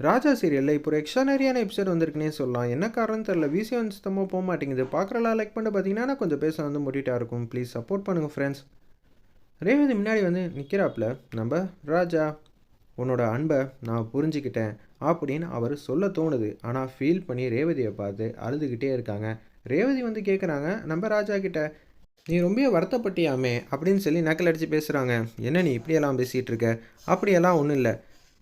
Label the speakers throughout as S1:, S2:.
S1: ராஜா சீரியலில் இப்போ ஒரு எக்ஸ்ட்ரானரியான எபிசோட் வந்திருக்குன்னே சொல்லலாம். என்ன காரணம் தெரில விசி வந்து சுத்தமாக போக மாட்டேங்குது. பார்க்குறலாம் லைக் பண்ணி பார்த்தீங்கன்னா கொஞ்சம் பேச வந்து முடிட்டாக இருக்கும். ப்ளீஸ் சப்போர்ட் பண்ணுங்கள் ஃப்ரெண்ட்ஸ் ரேவதி முன்னாடி வந்து நிற்கிறாப்புல நம்ம ராஜா உன்னோட அன்பை நான் புரிஞ்சுக்கிட்டேன் அப்படின்னு அவர் சொல்ல தோணுது. ஆனால் ஃபீல் பண்ணி ரேவதியை பார்த்து அழுதுகிட்டே இருக்காங்க. ரேவதி வந்து கேட்குறாங்க நம்ம ராஜா கிட்ட நீ ரொம்ப வருத்தப்பட்டியாமே அப்படின்னு சொல்லி நக்கல் அடித்து பேசுகிறாங்க என்ன நீ இப்படியெல்லாம் பேசிகிட்டு இருக்க? அப்படியெல்லாம் ஒன்றும் இல்லை.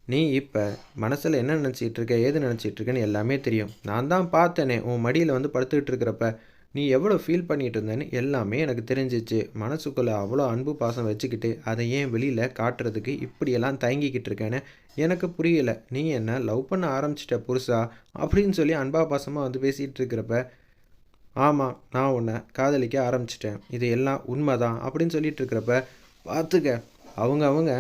S1: நீ இப்போ மனசில் என்ன நினச்சிக்கிட்டு இருக்க ஏது நினச்சிட்டு இருக்கேன்னு எல்லாமே தெரியும். நான் தான் பார்த்தேனே உன் மடியில் வந்து படுத்துக்கிட்டு இருக்கிறப்ப. நீ எவ்வளோ ஃபீல் பண்ணிகிட்டு இருந்தேன்னு எல்லாமே எனக்கு தெரிஞ்சிச்சு. மனசுக்குள்ளே அவ்வளோ அன்பு பாசம் வச்சுக்கிட்டு அதை ஏன் வெளியில் காட்டுறதுக்கு இப்படியெல்லாம் தயங்கிக்கிட்டு இருக்கேன்னு எனக்கு புரியல. நீ என்ன லவ் பண்ண ஆரம்பிச்சிட்ட புருஷா? அப்படின்னு சொல்லி அன்பா பாசமாக வந்து பேசிகிட்டு இருக்கிறப்ப ஆமாம் நான் உன்னை காதலிக்க ஆரம்பிச்சிட்டேன். இது எல்லாம் உண்மை தான் அப்படின்னு சொல்லிட்டு இருக்கிறப்ப பார்த்துக்க அவங்க அவங்க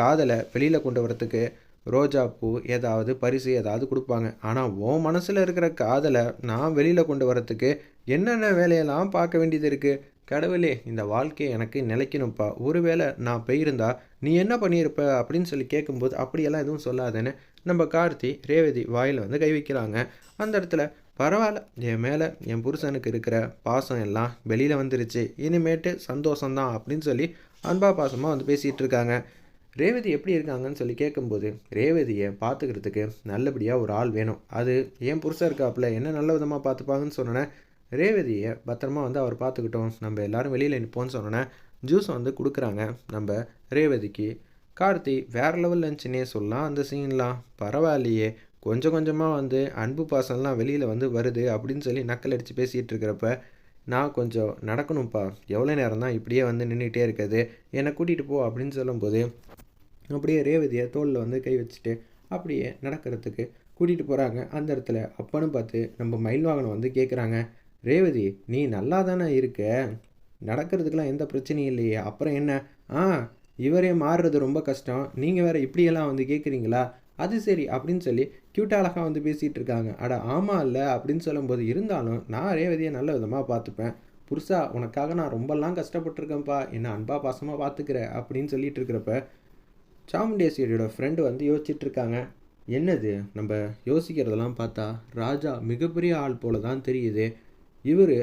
S1: காதலை வெளியில் கொண்டு வரத்துக்கு ரோஜா பூ ஏதாவது பரிசு ஏதாவது கொடுப்பாங்க. ஆனால் உன் மனசில் இருக்கிற காதலை நான் வெளியில் கொண்டு வரத்துக்கு என்னென்ன வேலையெல்லாம் பார்க்க வேண்டியது இருக்குது கடவுளே இந்த வாழ்க்கையை எனக்கு நிலைக்கணும்ப்பா. ஒருவேளை நான் போயிருந்தா நீ என்ன பண்ணியிருப்ப அப்படின்னு சொல்லி கேட்கும்போது அப்படியெல்லாம் எதுவும் சொல்லாதேன்னு நம்ம கார்த்தி ரேவதி வாயில் வந்து கை வைக்கிறாங்க. அந்த இடத்துல பரவாயில்ல என் மேலே என் புருஷனுக்கு இருக்கிற பாசம் எல்லாம் வெளியில் வந்துருச்சு. இனிமேட்டு சந்தோஷம்தான் அப்படின்னு சொல்லி அன்பா பாசமாக வந்து பேசிகிட்டு இருக்காங்க. ரேவதி எப்படி இருக்காங்கன்னு சொல்லி கேட்கும்போது ரேவதியை பார்த்துக்கிறதுக்கு நல்லபடியாக ஒரு ஆள் வேணும். அது ஏன் புருஷன் இருக்காப்புல என்ன நல்ல விதமாக பார்த்துப்பாங்கன்னு சொன்னோன்னே ரேவதியை பத்திரமா வந்து அவர் பார்த்துக்கிட்டோம். நம்ம எல்லாரும் வெளியில் நிற்போம்னு சொன்னோன்னே ஜூஸ் வந்து கொடுக்குறாங்க. நம்ம ரேவதிக்கு கார்த்தி வேறு லெவலில் இருந்துச்சுன்னே சொல்லலாம் அந்த சீன்லாம் பரவாயில்லையே கொஞ்சம் கொஞ்சமாக வந்து அன்பு பாசம்லாம் வெளியில் வந்து வருது அப்படின்னு சொல்லி நக்கல் அடித்து பேசிகிட்டு இருக்கிறப்ப நான் கொஞ்சம் நடக்கணும்ப்பா. எவ்வளோ நேரம் தான் இப்படியே வந்து நின்றுட்டே இருக்குது. என்னை கூட்டிகிட்டு போ அப்படின்னு சொல்லும்போது அப்படியே ரேவதியை தோளில் வந்து கை வச்சுட்டு அப்படியே நடக்கிறதுக்கு கூட்டிகிட்டு போகிறாங்க அந்த இடத்துல அப்பன்னு பார்த்து நம்ம மயில் வாகனம் வந்து கேட்குறாங்க ரேவதி நீ நல்லா தானே இருக்க? நடக்கிறதுக்கெலாம் எந்த பிரச்சனையும் இல்லையே. அப்புறம் என்ன? ஆ இவரே மாறுறது ரொம்ப கஷ்டம். நீங்கள் வேறு இப்படியெல்லாம் வந்து கேட்குறீங்களா அது சரி அப்படின்னு சொல்லி க்யூட்டாக அழகாக வந்து பேசிகிட்டு இருக்காங்க. அட ஆமாம் இல்லை அப்படின்னு சொல்லும்போது இருந்தாலும் நான் ரேவதியை நல்ல விதமாக பார்த்துப்பேன். புருஷா உனக்காக நான் ரொம்பலாம் கஷ்டப்பட்டிருக்கேன்ப்பா. என்ன அன்பா பாசமாக பார்த்துக்கிறேன் அப்படின்னு சொல்லிட்டு இருக்கிறப்ப சாமுண்டேஸ்வரியோட ஃப்ரெண்டு வந்து யோசிச்சுட்டு இருக்காங்க என்னது? நம்ம யோசிக்கிறதெல்லாம் பார்த்தா ராஜா மிகப்பெரிய ஆள் போல தான் தெரியுது. இவர்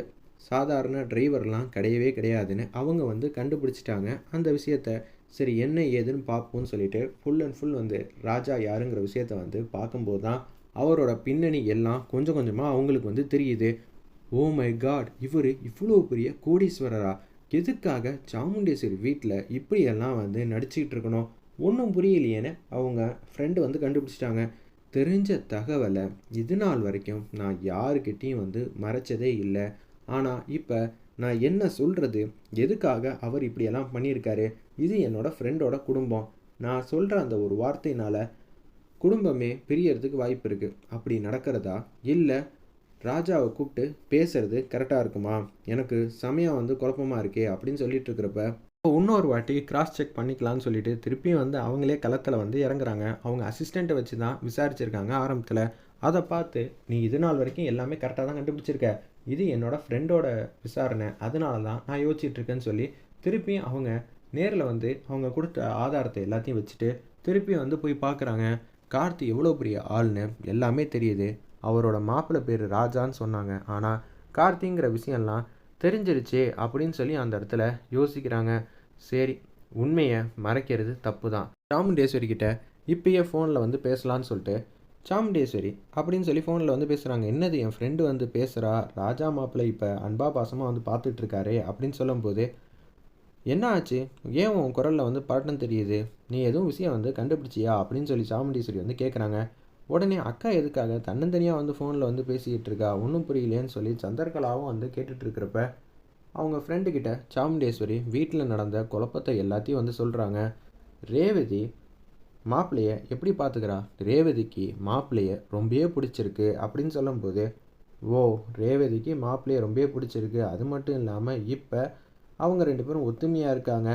S1: சாதாரண டிரைவர்லாம் கிடையவே கிடையாதுன்னு அவங்க வந்து கண்டுபிடிச்சிட்டாங்க. அந்த விஷயத்த சரி என்ன ஏதுன்னு பார்ப்போம்னு சொல்லிட்டு ஃபுல் அண்ட் ஃபுல் வந்து ராஜா யாருங்கிற விஷயத்த வந்து பார்க்கும்போது தான் அவரோட பின்னணி எல்லாம் கொஞ்சம் கொஞ்சமாக அவங்களுக்கு வந்து தெரியுது. ஓ மை காட் இவர் இவ்வளோ பெரிய கோடீஸ்வரரா? எதுக்காக சாமுண்டேஸ்வரி வீட்டில் இப்படியெல்லாம் வந்து நடிச்சிக்கிட்டு இருக்கணும்? ஒன்றும் புரியலையேன்னு அவங்க ஃப்ரெண்டு வந்து கண்டுபிடிச்சிட்டாங்க. தெரிஞ்ச தகவலை இது நாள் வரைக்கும் நான் யாருக்கிட்டேயும் வந்து மறைச்சதே இல்லை. ஆனால் இப்போ நான் என்ன சொல்கிறது எதுக்காக அவர் இப்படியெல்லாம் பண்ணியிருக்காரு? இது என்னோடய ஃப்ரெண்டோட குடும்பம். நான் சொல்கிற அந்த ஒரு வார்த்தையினால் குடும்பமே பிரியறதுக்கு வாய்ப்பு இருக்குது அப்படி நடக்கிறதா? இல்லை ராஜாவை கூப்பிட்டு பேசுறது கரெக்டாக இருக்குமா? எனக்கு சமயம் வந்து குழப்பமாக இருக்கே அப்படின்னு சொல்லிட்டு இருக்கிறப்ப இன்னொரு வாட்டி கிராஸ் செக் பண்ணிக்கலாம்னு சொல்லிட்டு திருப்பியும் வந்து அவங்களே களத்தில் வந்து இறங்குறாங்க. அவங்க அசிஸ்டண்ட்டை வச்சு தான் விசாரிச்சிருக்காங்க ஆரம்பத்தில். அதை பார்த்து நீ இது நாள் வரைக்கும் எல்லாமே கரெக்டாக தான் கண்டுபிடிச்சிருக்க. இது என்னோடய ஃப்ரெண்டோட விசாரணை. அதனால தான் நான் யோசிச்சுட்ருக்கேன்னு சொல்லி திருப்பியும் அவங்க நேரில் வந்து அவங்க கொடுத்த ஆதாரத்தை எல்லாத்தையும் வச்சுட்டு திருப்பியும் வந்து போய் பார்க்குறாங்க. கார்த்தி எவ்வளோ பெரிய ஆள்னு எல்லாமே தெரியுது. அவரோட மாப்பிள்ளை பேர் ராஜான்னு சொன்னாங்க. ஆனால் கார்த்திங்கிற விஷயம்லாம் தெரிஞ்சிருச்சே அப்படின்னு சொல்லி அந்த இடத்துல யோசிக்கிறாங்க. சரி உண்மையை மறைக்கிறது தப்பு தான் சாமுண்டேஸ்வரி கிட்ட இப்பயே ஃபோனில் வந்து பேசலான்னு சொல்லிட்டு சாமுண்டேஸ்வரி அப்படின்னு சொல்லி ஃபோனில் வந்து பேசுகிறாங்க என்னது என் ஃப்ரெண்டு வந்து பேசுகிறா ராஜா மாப்பிள்ளை இப்போ அன்பா பாசமாக வந்து பார்த்துட்ருக்காரு அப்படின்னு சொல்லும்போது என்ன ஆச்சு? ஏன் உன் குரலில் வந்து பாட்டம் தெரியுது? நீ எதுவும் விஷயம் வந்து கண்டுபிடிச்சியா? அப்படின்னு சொல்லி சாமுண்டீஸ்வரி வந்து கேட்குறாங்க உடனே அக்கா எதுக்காக தன்னந்தனியாக வந்து ஃபோனில் வந்து பேசிக்கிட்டு இருக்கா? ஒன்றும் புரியலேன்னு சொல்லி சந்திரகலாவும் வந்து கேட்டுட்ருக்கிறப்ப அவங்க ஃப்ரெண்டுக்கிட்ட சாமுண்டேஸ்வரி வீட்டில் நடந்த குழப்பத்தை எல்லாத்தையும் வந்து சொல்கிறாங்க ரேவதி மாப்பிள்ளைய எப்படி பார்த்துக்கிறா ரேவதிக்கு மாப்பிள்ளைய ரொம்பவே பிடிச்சிருக்கு அப்படின்னு சொல்லும்போது ஓ ரேவதிக்கு மாப்பிள்ளைய ரொம்பவே பிடிச்சிருக்கு. அது மட்டும் இல்லாமல் இப்போ அவங்க ரெண்டு பேரும் ஒத்துமையாக இருக்காங்க.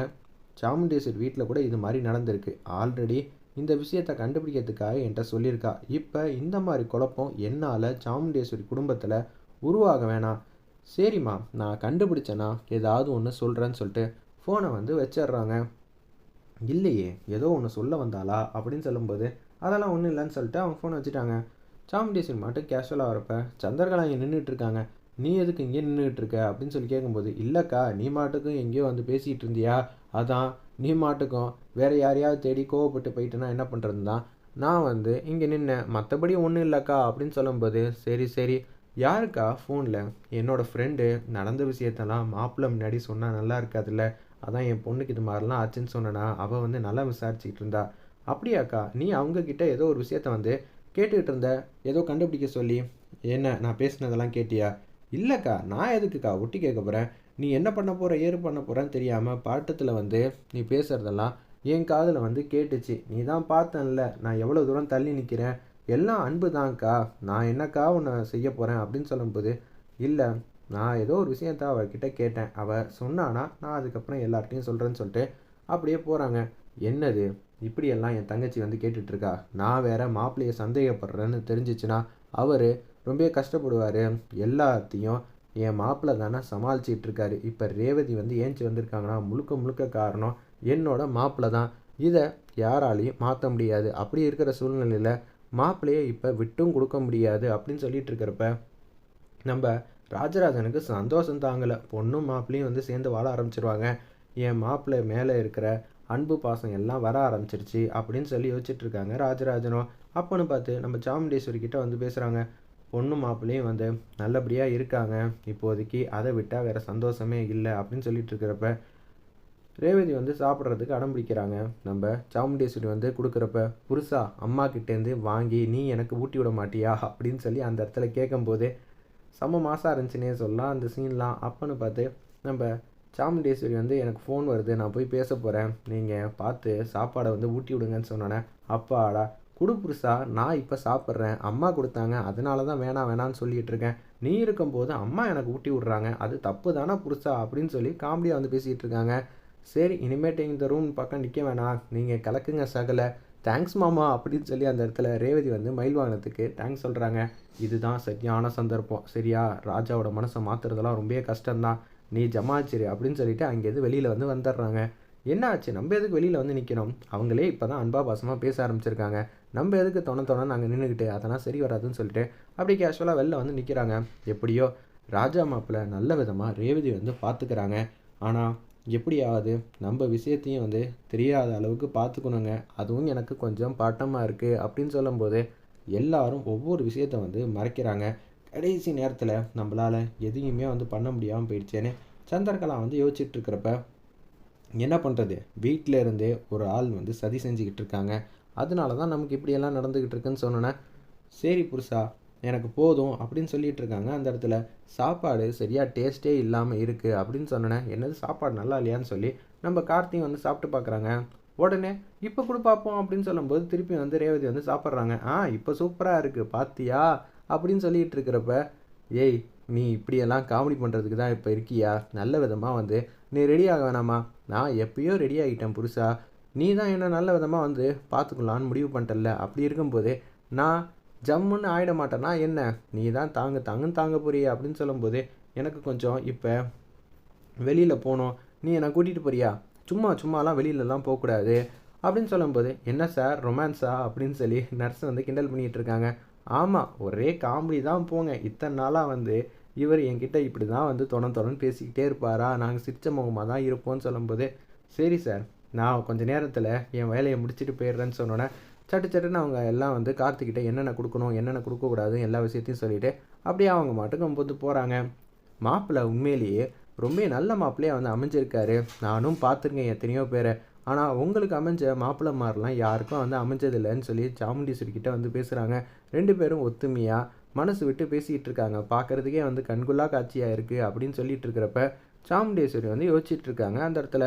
S1: சாமுண்டேஸ்வரி வீட்டில் கூட இது மாதிரி நடந்திருக்கு. ஆல்ரெடி இந்த விஷயத்தை கண்டுபிடிக்கிறதுக்காக என்கிட்ட சொல்லியிருக்கா. இப்போ இந்த மாதிரி குழப்பம் என்னால் சாமுண்டேஸ்வரி குடும்பத்தில் உருவாக வேணாம். சரிம்மா நான் கண்டுபிடிச்சேன்னா ஏதாவது ஒன்று சொல்கிறேன்னு சொல்லிட்டு ஃபோனை வந்து வச்சிடுறாங்க. இல்லையே ஏதோ ஒன்று சொல்ல வந்தாளா? அப்படின்னு சொல்லும்போது அதெல்லாம் ஒன்றும் இல்லைன்னு சொல்லிட்டு அவங்க ஃபோனை வச்சுட்டாங்க. சாமுண்டேஸ்வரி மட்டும் கேஷுவலாக வரப்ப சந்திரகலா இங்கே நின்றுட்டு இருக்காங்க. நீ எதுக்கு இங்கே நின்றுட்டு இருக்க? அப்படின்னு சொல்லி கேட்கும்போது இல்லைக்கா நீ மாட்டுக்கும் எங்கேயோ வந்து பேசிகிட்டு இருந்தியா? அதான் நீ மாட்டுக்கும் வேறு யாரையாவது தேடி கோவப்பட்டு போயிட்டுனா என்ன பண்ணுறது தான் நான் வந்து இங்கே நின்னேன் மற்றபடி ஒன்றும் இல்லைக்கா அப்படின்னு சொல்லும்போது சரி சரி. யாருக்கா ஃபோனில் என்னோடய ஃப்ரெண்டு நடந்த விஷயத்தெல்லாம் மாப்பிள்ளை முன்னாடி சொன்னால் நல்லா இருக்காதுல்ல? அதான் என் பொண்ணுக்கு இது மாதிரிலாம் ஆச்சுன்னு சொன்னேன்னா அவள் வந்து நல்லா விசாரிச்சுக்கிட்டு இருந்தா. அப்படியாக்கா நீ அவங்கக்கிட்ட ஏதோ ஒரு விஷயத்த வந்து கேட்டுக்கிட்டு இருந்த ஏதோ கண்டுபிடிக்க சொல்லி என்ன நான் பேசினதெல்லாம் கேட்டியா? இல்லைக்கா நான் எதுக்குக்கா ஒட்டி கேட்க போகிறேன் நீ என்ன பண்ண போகிற ஏறு பண்ண போகிறேன்னு தெரியாமல் பாட்டத்தில் வந்து நீ பேசுகிறதெல்லாம் என் காதில் வந்து கேட்டுச்சு. நீ தான் பார்த்தன்ல நான் எவ்வளோ தூரம் தள்ளி நிற்கிறேன் எல்லாம் அன்பு தான்க்கா. நான் என்னக்கா உன்னை செய்ய போகிறேன் அப்படின்னு சொல்லும்போது இல்லை நான் ஏதோ ஒரு விஷயத்த அவர்கிட்ட கேட்டேன். அவள் சொன்னானா நான் அதுக்கப்புறம் எல்லார்ட்டையும் சொல்கிறேன்னு சொல்லிட்டு அப்படியே போகிறாங்க என்னது? இப்படியெல்லாம் என் தங்கச்சி வந்து கேட்டுட்ருக்கா? நான் வேற மாப்பிள்ளையை சந்தேகப்படுறேன்னு தெரிஞ்சிச்சுன்னா அவர் ரொம்ப கஷ்டப்படுவார். எல்லாத்தையும் என் மாப்பிள்ளை தானே சமாளிச்சிட்டு இருக்காரு இப்போ ரேவதி வந்து ஏஞ்சி வந்திருக்காங்கன்னா முழுக்க முழுக்க காரணம் என்னோட மாப்பிள்ளை தான். இதை யாராலையும் மாற்ற முடியாது. அப்படி இருக்கிற சூழ்நிலையில் மாப்பிள்ளையை இப்போ விட்டும் கொடுக்க முடியாது அப்படின்னு சொல்லிட்டு இருக்கிறப்ப நம்ம ராஜராஜனுக்கு சந்தோஷம் தாங்கலை. பொண்ணும் மாப்பிள்ளையும் வந்து சேர்ந்து வாழ ஆரம்பிச்சிருவாங்க. என் மாப்பிள்ளை மேலே இருக்கிற அன்பு பாசம் எல்லாம் வர ஆரம்பிச்சிருச்சு அப்படின்னு சொல்லி யோசிச்சுட்டு இருக்காங்க ராஜராஜனும். அப்போன்னு பார்த்து நம்ம சாமுண்டேஸ்வரி கிட்ட வந்து பேசுகிறாங்க பொண்ணு மாப்பிள்ளையும் வந்து நல்லபடியாக இருக்காங்க. இப்போதைக்கு அதை விட்டால் வேறு சந்தோஷமே இல்லை அப்படின்னு சொல்லிட்டு இருக்கிறப்ப ரேவதி வந்து சாப்பிட்றதுக்கு அடம் பிடிக்கிறாங்க. நம்ம சாமுண்டேஸ்வரி வந்து கொடுக்குறப்ப புருஷா அம்மா கிட்டேருந்து வாங்கி நீ எனக்கு ஊட்டி விட மாட்டியா? அப்படின்னு சொல்லி அந்த இடத்துல கேட்கும்போது செம்ம மாசாக இருந்துச்சுன்னே சொல்லலாம். அந்த சீன்லாம் அப்போன்னு பார்த்து நம்ம சாமுண்டேஸ்வரி வந்து எனக்கு ஃபோன் வருது. நான் போய் பேச போகிறேன் நீங்கள் பார்த்து சாப்பாடை வந்து ஊட்டி விடுங்கன்னு சொன்னோன்னே அப்பாடா குடு புருஷா நான் இப்போ சாப்பிட்றேன். அம்மா கொடுத்தாங்க. அதனால தான் வேணாம் வேணான்னு சொல்லிகிட்டு இருக்கேன். நீ இருக்கும்போது அம்மா எனக்கு ஊட்டி விட்றாங்க. அது தப்பு தானே புருஷா அப்படின்னு சொல்லி காமெடியாக வந்து பேசிகிட்டு இருக்காங்க. சரி இனிமேட்டு இந்த ரூம் பக்கம் நிற்க வேணாம். நீங்கள் கலக்குங்க சகல. தேங்க்ஸ் மாமா அப்படின்னு சொல்லி அந்த இடத்துல ரேவதி வந்து மயில் வாங்கினதுக்கு தேங்க்ஸ் சொல்கிறாங்க இதுதான் சரியான சந்தர்ப்பம். சரியா? ராஜாவோட மனசை மாற்றுறதெல்லாம் ரொம்பவே கஷ்டம்தான். நீ ஜமாச்சிரு அப்படின்னு சொல்லிட்டு அங்கேருந்து வெளியில் வந்து வந்துடுறாங்க. என்ன ஆச்சு நம்ம எதுக்கு வெளியில் வந்து நிற்கணும் அவங்களே இப்போ தான் அன்பா பாசமாக பேச ஆரம்பிச்சிருக்காங்க. நம்ம எதுக்கு தொண தொண நாங்கள் நின்றுக்கிட்டு அதெல்லாம் சரி வராதுன்னு சொல்லிட்டு அப்படி கேஷுவலாக வெளில வந்து நிற்கிறாங்க எப்படியோ ராஜா மாப்பிள்ள நல்ல விதமாக ரேவதி வந்து பார்த்துக்கிறாங்க. ஆனால் எப்படியாவது நம்ம விஷயத்தையும் வந்து தெரியாத அளவுக்கு பார்த்துக்கணுங்க. அதுவும் எனக்கு கொஞ்சம் பாட்டமாக இருக்குது அப்படின்னு சொல்லும்போது எல்லாரும் ஒவ்வொரு விஷயத்த வந்து மறைக்கிறாங்க. கடைசி நேரத்தில் நம்மளால் எதையுமே வந்து பண்ண முடியாமல் போயிடுச்சேன்னு சந்திரகலா வந்து யோசிச்சுட்டு இருக்கிறப்ப என்ன பண்ணுறது வீட்டில் இருந்தே ஒரு ஆள் வந்து சதி செஞ்சுக்கிட்டு இருக்காங்க. அதனால தான் நமக்கு இப்படியெல்லாம் நடந்துக்கிட்டு இருக்குன்னு சொன்னோன்னே சரி புருஷா எனக்கு போதும் அப்படின்னு சொல்லிட்டு இருக்காங்க அந்த இடத்துல சாப்பாடு சரியாக டேஸ்ட்டே இல்லாமல் இருக்குது அப்படின்னு சொன்னோன்னே என்னது சாப்பாடு நல்லா இல்லையான்னு சொல்லி நம்ம கார்த்தியும் வந்து சாப்பிட்டு பார்க்குறாங்க. உடனே இப்போ கூட பார்ப்போம் அப்படின்னு சொல்லும்போது திருப்பி வந்து ரேவதி வந்து சாப்பிட்றாங்க. ஆ இப்போ சூப்பராக இருக்குது பாத்தியா? அப்படின்னு சொல்லிட்டு இருக்கிறப்ப ஏய் நீ இப்படியெல்லாம் காமெடி பண்ணுறதுக்கு தான் இப்போ இருக்கியா? நல்ல விதமாக வந்து நீ ரெடி ஆக வேணாமா நான் எப்பயோ ரெடி ஆகிட்டேன் புதுசாக நீ தான் என்ன நல்ல விதமாக வந்து பார்த்துக்கலான்னு முடிவு பண்ணிட்டல அப்படி இருக்கும்போது நான் ஜம்முன்னு ஆயிட மாட்டேன்னா என்ன? நீ தான் தாங்க தாங்கன்னு தாங்க போறியா அப்படின்னு சொல்லும்போது எனக்கு கொஞ்சம் இப்போ வெளியில் போகணும் நீ என்னை கூட்டிகிட்டு போறியா? சும்மா சும்மாலாம் வெளியிலலாம் போகக்கூடாது அப்படின்னு சொல்லும்போது என்ன சார் ரொமான்ஸா அப்படின்னு சொல்லி நர்ஸ் வந்து கிண்டல் பண்ணிகிட்டு இருக்காங்க. ஆமாம் ஒரே காமெடி தான் போங்க. இத்தனை நாளாக வந்து இவர் என்கிட்ட இப்படி தான் வந்து தொண தொணன்னு பேசிக்கிட்டே இருப்பாரா? நாங்கள் சிரிச்ச முகமாக தான் இருப்போம்னு சொல்லும்போது சரி சார் நான் கொஞ்ச நேரத்தில் என் வேலையை முடிச்சுட்டு போயிடுறேன்னு சொன்னோன்னே சட்டு சட்டுன்னு அவங்க எல்லாம் வந்து கார்த்திக்கிட்ட என்னென்ன கொடுக்கணும் என்னென்ன கொடுக்கக்கூடாது எல்லா விஷயத்தையும் சொல்லிவிட்டு அப்படியே அவங்க மாட்டுக்கு வந்து போகிறாங்க மாப்பிள்ளை உண்மையிலேயே ரொம்ப நல்ல மாப்பிள்ளையாக வந்து அமைஞ்சிருக்காரு. நானும் பார்த்துருக்கேன் எத்தனையோ பேரை. ஆனால் உங்களுக்கு அமைஞ்ச மாப்பிள்ளை மாதிரிலாம் யாருக்கும் வந்து அமைஞ்சதில்லைன்னு சொல்லி சாமுண்டீஸ்வரி கிட்ட வந்து பேசுகிறாங்க ரெண்டு பேரும் ஒத்துமையாக மனசு விட்டு பேசிகிட்டு இருக்காங்க. பார்க்குறதுக்கே வந்து கண்குள்ளா காட்சியாக இருக்குது அப்படின்னு சொல்லிட்டு இருக்கிறப்ப சாமுண்டேஸ்வரி வந்து யோசிச்சுட்டு இருக்காங்க அந்த இடத்துல.